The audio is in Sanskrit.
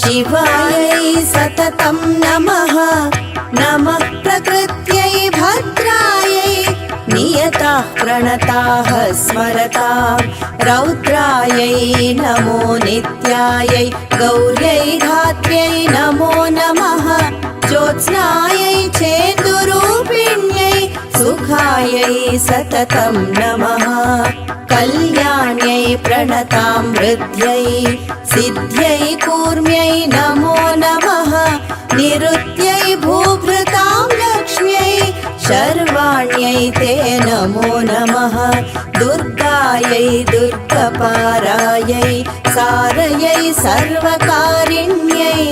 शिवायै सततं नमः। नमः प्रकृत्यै भद्रायै नियताः प्रणताः स्मरता। रौद्रायै नमो नित्यायै गौर्यै धात्र्यै नमो नमः। ज्योत्स्नायै चेन्दुरूपिण्यै सुखायै सततं नमः। कल्याण्यै प्रणतां वृद्ध्यै सिद्ध्यै कूर्म्यै नमो नमः निरुत्यै भूभृतां लक्ष्म्यै शर्वाण्यै ते नमो नमः दुर्गायै दुर्गपारायै सारयै सर्वकारिण्यै